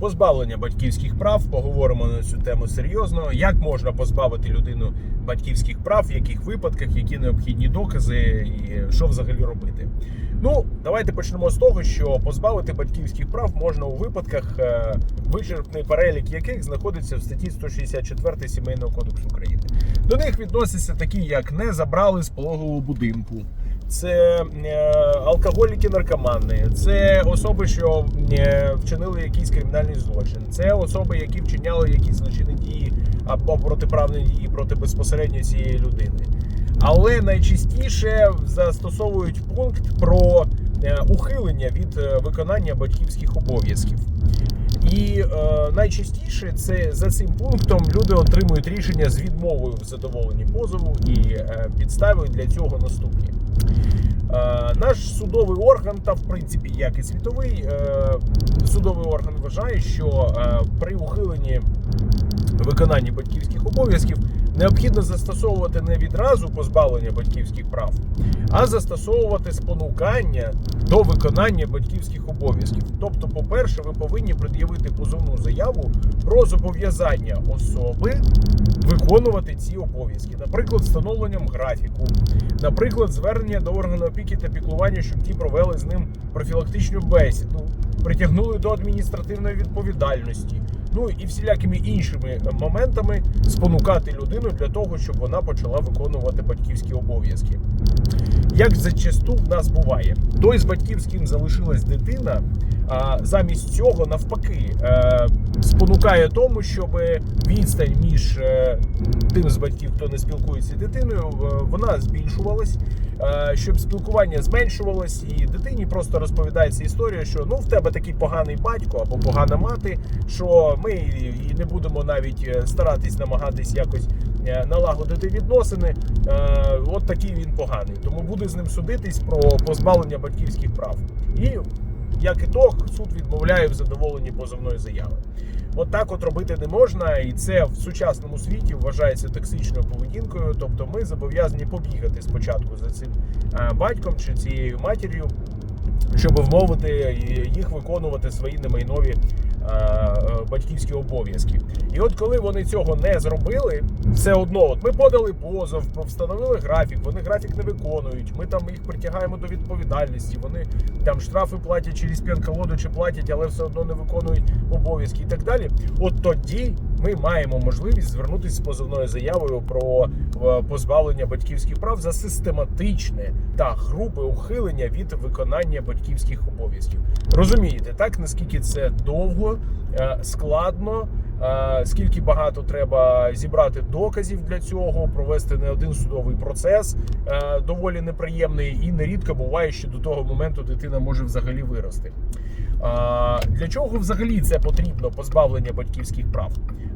позбавлення батьківських прав. Поговоримо на цю тему серйозно. Як можна позбавити людину батьківських прав, в яких випадках, які необхідні докази, і що взагалі робити. Ну, давайте почнемо з того, що позбавити батьківських прав можна у випадках, е, вичерпний перелік яких знаходиться в статті 164 Сімейного кодексу України. До них відносяться такі, як не забрали з пологового будинку. Це е, алкоголіки, наркомани, це особи, що е, вчинили якийсь кримінальний злочин, це особи, які вчиняли якісь злочинні дії або протиправні дії проти безпосередньо цієї людини. Але найчастіше застосовують пункт про е, ухилення від виконання батьківських обов'язків. І е, найчастіше це за цим пунктом люди отримують рішення з відмовою в задоволенні позову, і е, підстави для цього наступні. Е, наш судовий орган, та в принципі, як і світовий, е, судовий орган вважає, що е, при ухиленні виконанні батьківських обов'язків необхідно застосовувати не відразу позбавлення батьківських прав, а застосовувати спонукання до виконання батьківських обов'язків. Тобто, по-перше, ви повинні пред'явити позовну заяву про зобов'язання особи виконувати ці обов'язки, наприклад, встановленням графіку, наприклад, звернення до органу опіки та піклування, щоб ті провели з ним профілактичну бесіду, притягнули до адміністративної відповідальності. Ну і всілякими іншими моментами спонукати людину для того, щоб вона почала виконувати батьківські обов'язки. Як зачасту в нас буває, той з батьків, з ким залишилась дитина, замість цього навпаки е, спонукає тому, щоб відстань між е, тим з батьків, хто не спілкується з дитиною, вона збільшувалась, е, щоб спілкування зменшувалось, і дитині просто розповідається історія, що ну в тебе такий поганий батько або погана мати, що ми і не будемо навіть старатись намагатись якось налагодити відносини. От такий він поганий. Тому буде з ним судитись про позбавлення батьківських прав. І як ітог, суд відмовляє в задоволенні позовної заяви. От так от робити не можна, і це в сучасному світі вважається токсичною поведінкою. Тобто ми зобов'язані побігати спочатку за цим е, батьком чи цією матір'ю, щоб вмовити їх виконувати свої немайнові е, е, батьківські обов'язки. І от коли вони цього не зробили, все одно, от ми подали позов, встановили графік, вони графік не виконують. Ми там їх притягаємо до відповідальності. Вони там штрафи платять через п'янколоду чи платять, але все одно не виконують обов'язки і так далі. От тоді ми маємо можливість звернутися з позовною заявою про е, позбавлення батьківських прав за систематичне та грубе ухилення від виконання батьківських обов'язків. Розумієте, так наскільки це довго, е, складно. е, Скільки багато треба зібрати доказів для цього, провести не один судовий процес доволі неприємний, і нерідко буває, що до того моменту дитина може взагалі вирости. Для чого взагалі це потрібно позбавлення батьківських прав?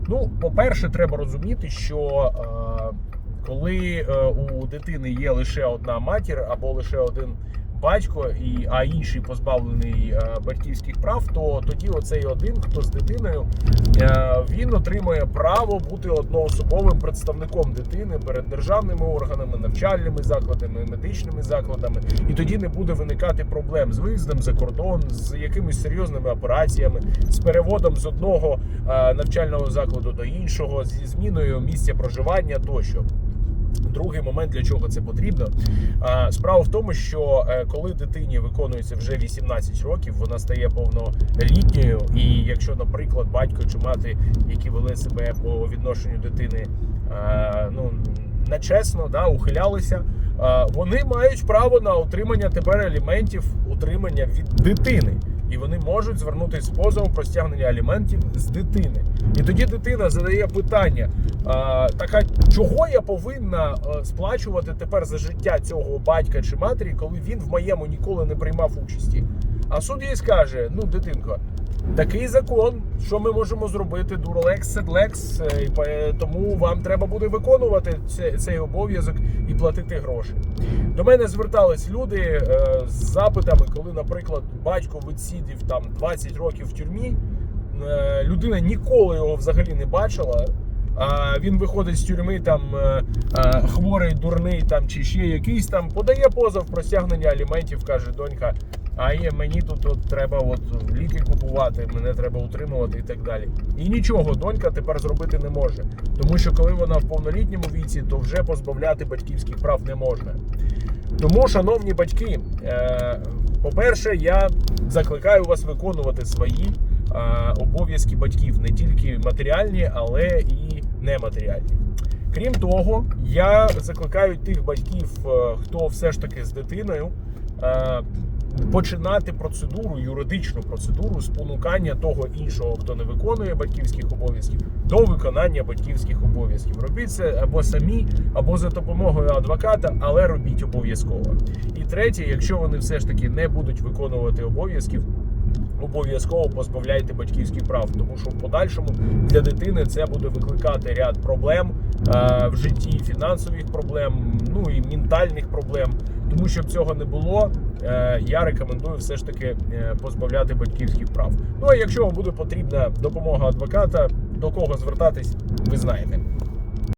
Ну, по-перше, треба розуміти, що е, коли е, у дитини є лише одна матір або лише один батько, і, а інший позбавлений е, батьківських прав, то тоді оцей один, хто з дитиною, е, він отримує право бути одноособовим представником дитини перед державними органами, навчальними закладами, медичними закладами, і тоді не буде виникати проблем з виїздом за кордон, з якимись серйозними операціями, з переводом з одного е, навчального закладу до іншого, зі зміною місця проживання тощо. Другий момент, для чого це потрібно. Справа в тому, що е, коли дитині виконується вже 18 років, вона стає повнолітньою. І якщо, наприклад, батько чи мати, які вели себе по відношенню дитини, е, ну нечесно, да, ухилялися, вони мають право на отримання тепер аліментів утримання від дитини. І вони можуть звернутися з позовом про стягнення аліментів з дитини. І тоді дитина задає питання: а, так а чого я повинна е, сплачувати тепер за життя цього батька чи матері, коли він в моєму ніколи не приймав участі? А суд їй скаже: ну, дитинко, такий закон, що ми можемо зробити? Дурлекс, седлекс, е, і тому вам треба буде виконувати цей обов'язок і платити гроші. До мене звертались люди е, з запитами, коли, наприклад, батько відсидів там 20 років в тюрмі, е, людина ніколи його взагалі не бачила. А він виходить з тюрми, там е, е, хворий, дурний там чи ще якийсь там подає позов про стягнення аліментів, каже донька. А є мені тут от, треба от ліки купувати, мене треба утримувати і так далі. І нічого донька тепер зробити не може. Тому що коли вона в повнолітньому віці, то вже позбавляти батьківських прав не можна. Тому, шановні батьки, е, по-перше, я закликаю вас виконувати свої е, обов'язки батьків, не тільки матеріальні, але і нематеріальні. Крім того, я закликаю тих батьків, е, хто все ж таки з дитиною, починати процедуру, юридичну процедуру спонукання того іншого, хто не виконує батьківських обов'язків, до виконання батьківських обов'язків. Робіть це або самі, або за допомогою адвоката, але робіть обов'язково. І третє, якщо вони все ж таки не будуть виконувати обов'язків. Обов'язково позбавляйте батьківських прав, тому що в подальшому для дитини це буде викликати ряд проблем е, в житті, фінансових проблем, ну і ментальних проблем. Тому щоб цього не було, е, я рекомендую все ж таки е, позбавляти батьківських прав. Ну а якщо вам буде потрібна допомога адвоката, до кого звертатись, ви знаєте.